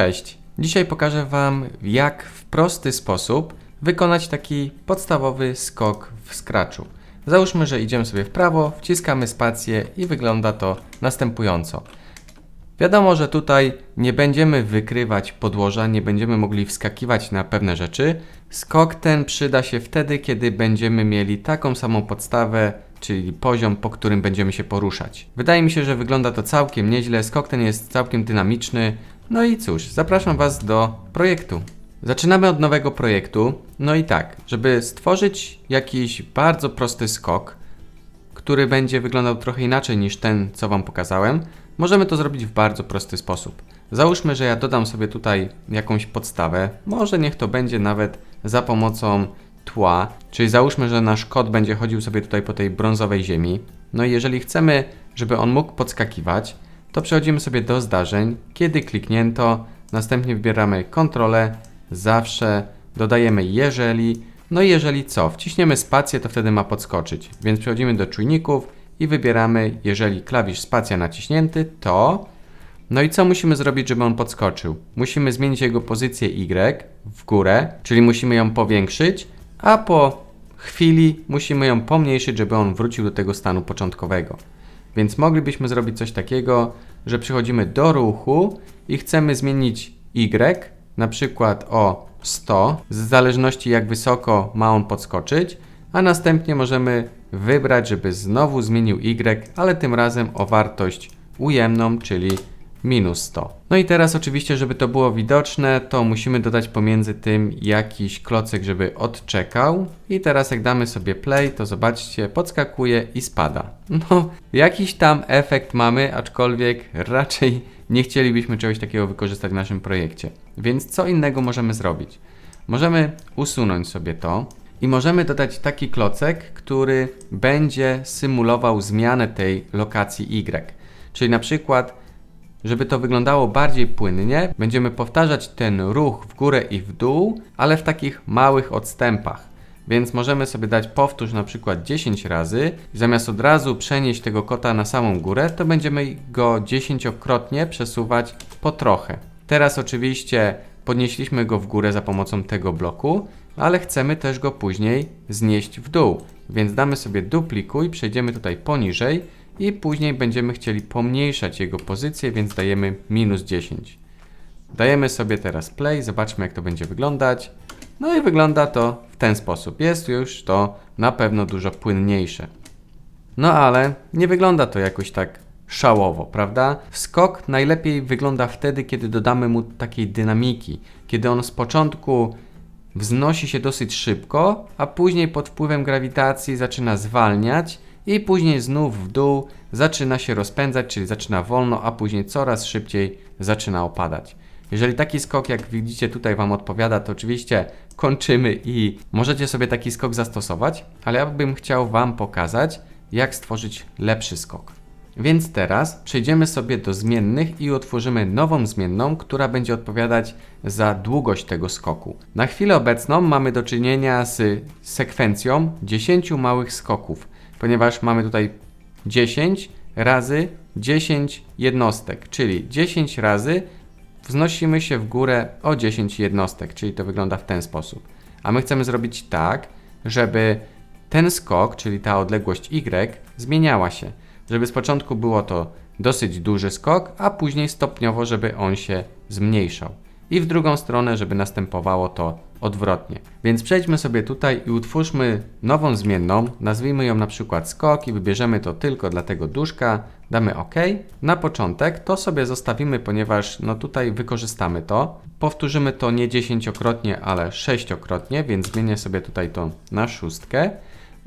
Cześć! Dzisiaj pokażę Wam, jak w prosty sposób wykonać taki podstawowy skok w Scratchu. Załóżmy, że idziemy sobie w prawo, wciskamy spację i wygląda to następująco. Wiadomo, że tutaj nie będziemy wykrywać podłoża, nie będziemy mogli wskakiwać na pewne rzeczy. Skok ten przyda się wtedy, kiedy będziemy mieli taką samą podstawę, czyli poziom, po którym będziemy się poruszać. Wydaje mi się, że wygląda to całkiem nieźle, skok ten jest całkiem dynamiczny. No i cóż, zapraszam Was do projektu. Zaczynamy od nowego projektu. No i tak, żeby stworzyć jakiś bardzo prosty skok, który będzie wyglądał trochę inaczej niż ten, co Wam pokazałem, możemy to zrobić w bardzo prosty sposób. Załóżmy, że ja dodam sobie tutaj jakąś podstawę, może niech to będzie nawet za pomocą tła, czyli załóżmy, że nasz kot będzie chodził sobie tutaj po tej brązowej ziemi. No i jeżeli chcemy, żeby on mógł podskakiwać, to przechodzimy sobie do zdarzeń, kiedy kliknięto, następnie wybieramy kontrolę, zawsze dodajemy jeżeli, no i jeżeli co, wciśniemy spację, to wtedy ma podskoczyć. Więc przechodzimy do czujników i wybieramy, jeżeli klawisz spacja naciśnięty, to... No i co musimy zrobić, żeby on podskoczył? Musimy zmienić jego pozycję Y w górę, czyli musimy ją powiększyć, a po chwili musimy ją pomniejszyć, żeby on wrócił do tego stanu początkowego. Więc moglibyśmy zrobić coś takiego, że przychodzimy do ruchu i chcemy zmienić Y, na przykład o 100, w zależności jak wysoko ma on podskoczyć, a następnie możemy wybrać, żeby znowu zmienił Y, ale tym razem o wartość ujemną, czyli minus 100. No i teraz oczywiście, żeby to było widoczne, to musimy dodać pomiędzy tym jakiś klocek, żeby odczekał. I teraz jak damy sobie play, to zobaczcie, podskakuje i spada. No, jakiś tam efekt mamy, aczkolwiek raczej nie chcielibyśmy czegoś takiego wykorzystać w naszym projekcie. Więc co innego możemy zrobić? Możemy usunąć sobie to i możemy dodać taki klocek, który będzie symulował zmianę tej lokacji Y. Czyli na przykład żeby to wyglądało bardziej płynnie, będziemy powtarzać ten ruch w górę i w dół, ale w takich małych odstępach. Więc możemy sobie dać powtórz na przykład 10 razy i zamiast od razu przenieść tego kota na samą górę, to będziemy go dziesięciokrotnie przesuwać po trochę. Teraz oczywiście podnieśliśmy go w górę za pomocą tego bloku, ale chcemy też go później znieść w dół. Więc damy sobie duplikuj, przejdziemy tutaj poniżej i później będziemy chcieli pomniejszać jego pozycję, więc dajemy minus 10. Dajemy sobie teraz play, zobaczmy jak to będzie wyglądać. No i wygląda to w ten sposób. Jest już to na pewno dużo płynniejsze. No ale nie wygląda to jakoś tak szałowo, prawda? Skok najlepiej wygląda wtedy, kiedy dodamy mu takiej dynamiki, kiedy on z początku wznosi się dosyć szybko, a później pod wpływem grawitacji zaczyna zwalniać i później znów w dół zaczyna się rozpędzać, czyli zaczyna wolno, a później coraz szybciej zaczyna opadać. Jeżeli taki skok, jak widzicie tutaj Wam odpowiada, to oczywiście kończymy i możecie sobie taki skok zastosować, ale ja bym chciał Wam pokazać, jak stworzyć lepszy skok. Więc teraz przejdziemy sobie do zmiennych i utworzymy nową zmienną, która będzie odpowiadać za długość tego skoku. Na chwilę obecną mamy do czynienia z sekwencją 10 małych skoków ponieważ mamy tutaj 10 razy 10 jednostek, czyli 10 razy wznosimy się w górę o 10 jednostek, czyli to wygląda w ten sposób. A my chcemy zrobić tak, żeby ten skok, czyli ta odległość y, zmieniała się. Żeby z początku było to dosyć duży skok, a później stopniowo, żeby on się zmniejszał. I w drugą stronę, żeby następowało to odwrotnie. Więc przejdźmy sobie tutaj i utwórzmy nową zmienną, nazwijmy ją na przykład skok i wybierzemy to tylko dla tego duszka, damy OK. Na początek to sobie zostawimy, ponieważ no tutaj wykorzystamy to. Powtórzymy to nie dziesięciokrotnie, ale sześciokrotnie, więc zmienię sobie tutaj to na szóstkę.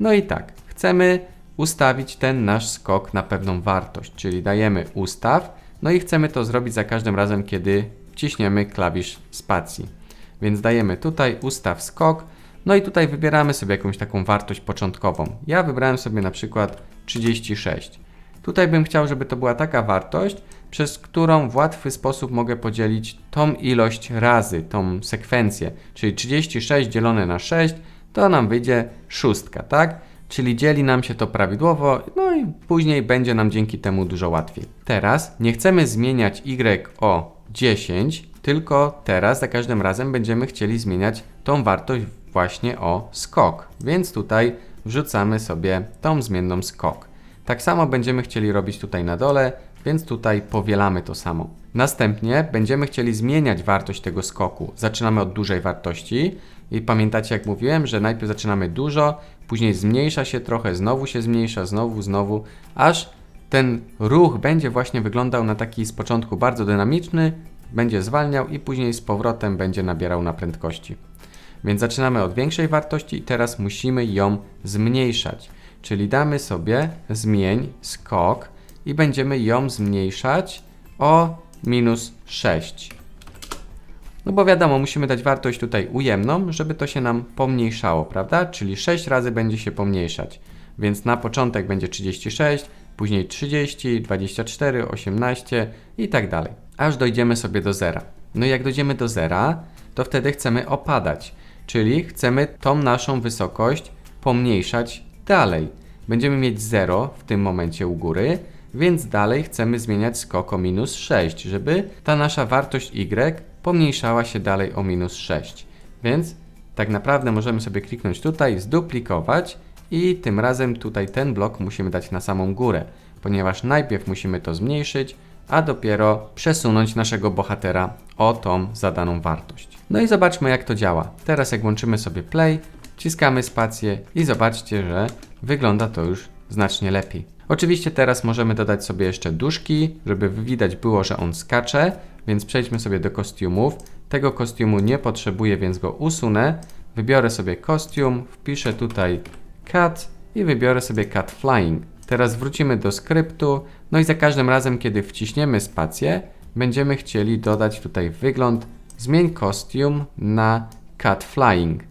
No i tak, chcemy ustawić ten nasz skok na pewną wartość, czyli dajemy ustaw, no i chcemy to zrobić za każdym razem, kiedy wciśniemy klawisz spacji. Więc dajemy tutaj ustaw skok, no i tutaj wybieramy sobie jakąś taką wartość początkową. Ja wybrałem sobie na przykład 36. Tutaj bym chciał, żeby to była taka wartość, przez którą w łatwy sposób mogę podzielić tą ilość razy, tą sekwencję. Czyli 36 dzielone na 6 to nam wyjdzie szóstka, tak? Czyli dzieli nam się to prawidłowo, no i później będzie nam dzięki temu dużo łatwiej. Teraz nie chcemy zmieniać y o 10, tylko teraz za każdym razem będziemy chcieli zmieniać tą wartość właśnie o skok. Więc tutaj wrzucamy sobie tą zmienną skok. Tak samo będziemy chcieli robić tutaj na dole, więc tutaj powielamy to samo. Następnie będziemy chcieli zmieniać wartość tego skoku. Zaczynamy od dużej wartości i pamiętacie jak mówiłem, że najpierw zaczynamy dużo, później zmniejsza się trochę, znowu się zmniejsza, znowu, znowu, aż ten ruch będzie właśnie wyglądał na taki z początku bardzo dynamiczny, będzie zwalniał i później z powrotem będzie nabierał na prędkości. Więc zaczynamy od większej wartości i teraz musimy ją zmniejszać. Czyli damy sobie zmień skok i będziemy ją zmniejszać o minus 6. No bo wiadomo, musimy dać wartość tutaj ujemną, żeby to się nam pomniejszało, prawda? Czyli 6 razy będzie się pomniejszać. Więc na początek będzie 36, później 30, 24, 18 i tak dalej. Aż dojdziemy sobie do zera. No i jak dojdziemy do zera, to wtedy chcemy opadać. Czyli chcemy tą naszą wysokość pomniejszać dalej. Będziemy mieć 0 w tym momencie u góry, więc dalej chcemy zmieniać skok o minus 6, żeby ta nasza wartość y pomniejszała się dalej o minus 6. Więc tak naprawdę możemy sobie kliknąć tutaj, zduplikować i tym razem tutaj ten blok musimy dać na samą górę, ponieważ najpierw musimy to zmniejszyć, a dopiero przesunąć naszego bohatera o tą zadaną wartość. No i zobaczmy jak to działa. Teraz jak włączymy sobie play, wciskamy spację i zobaczcie, że wygląda to już znacznie lepiej. Oczywiście teraz możemy dodać sobie jeszcze duszki, żeby widać było, że on skacze, więc przejdźmy sobie do kostiumów. Tego kostiumu nie potrzebuję, więc go usunę. Wybiorę sobie kostium, wpiszę tutaj cat i wybiorę sobie cat flying. Teraz wrócimy do skryptu, no i za każdym razem, kiedy wciśniemy spację, będziemy chcieli dodać tutaj wygląd zmień kostium na cat flying.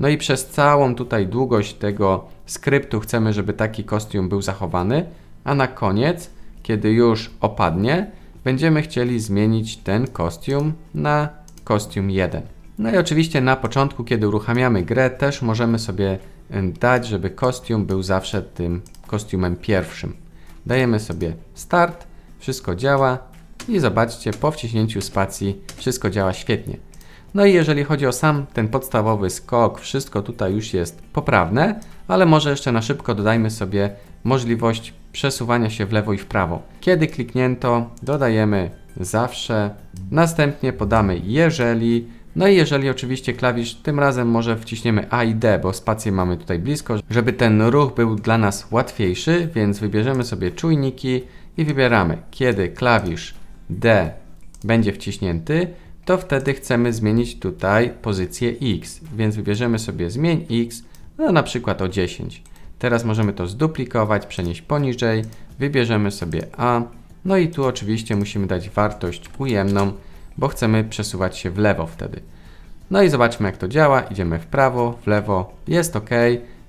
No i przez całą tutaj długość tego skryptu chcemy, żeby taki kostium był zachowany, a na koniec, kiedy już opadnie, będziemy chcieli zmienić ten kostium na kostium 1. No i oczywiście na początku, kiedy uruchamiamy grę, też możemy sobie dać, żeby kostium był zawsze tym kostiumem pierwszym. Dajemy sobie start, wszystko działa i zobaczcie, po wciśnięciu spacji wszystko działa świetnie. No i jeżeli chodzi o sam ten podstawowy skok, wszystko tutaj już jest poprawne, ale może jeszcze na szybko dodajmy sobie możliwość przesuwania się w lewo i w prawo. Kiedy kliknięto, dodajemy zawsze, następnie podamy jeżeli, no i jeżeli oczywiście klawisz, tym razem może wciśniemy A i D, bo spację mamy tutaj blisko, żeby ten ruch był dla nas łatwiejszy, więc wybierzemy sobie czujniki i wybieramy, kiedy klawisz D będzie wciśnięty, to wtedy chcemy zmienić tutaj pozycję X, więc wybierzemy sobie zmień X, no na przykład o 10. Teraz możemy to zduplikować, przenieść poniżej, wybierzemy sobie A, no i tu oczywiście musimy dać wartość ujemną, bo chcemy przesuwać się w lewo wtedy. No i zobaczmy jak to działa, idziemy w prawo, w lewo, jest ok.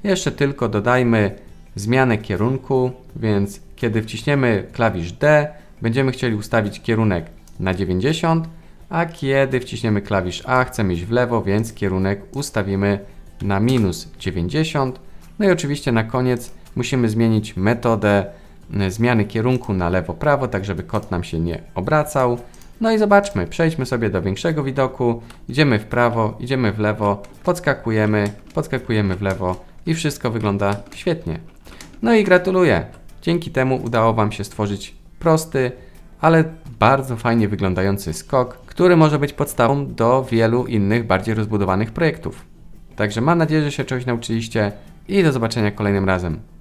Jeszcze tylko dodajmy zmianę kierunku, więc kiedy wciśniemy klawisz D, będziemy chcieli ustawić kierunek na 90, a kiedy wciśniemy klawisz A, chcemy iść w lewo, więc kierunek ustawimy na minus 90. No i oczywiście na koniec musimy zmienić metodę y, zmiany kierunku na lewo-prawo, tak żeby kot nam się nie obracał. No i zobaczmy, przejdźmy sobie do większego widoku, idziemy w prawo, idziemy w lewo, podskakujemy, podskakujemy w lewo i wszystko wygląda świetnie. No i gratuluję. Dzięki temu udało Wam się stworzyć prosty, ale bardzo fajnie wyglądający skok, który może być podstawą do wielu innych, bardziej rozbudowanych projektów. Także mam nadzieję, że się czegoś nauczyliście i do zobaczenia kolejnym razem.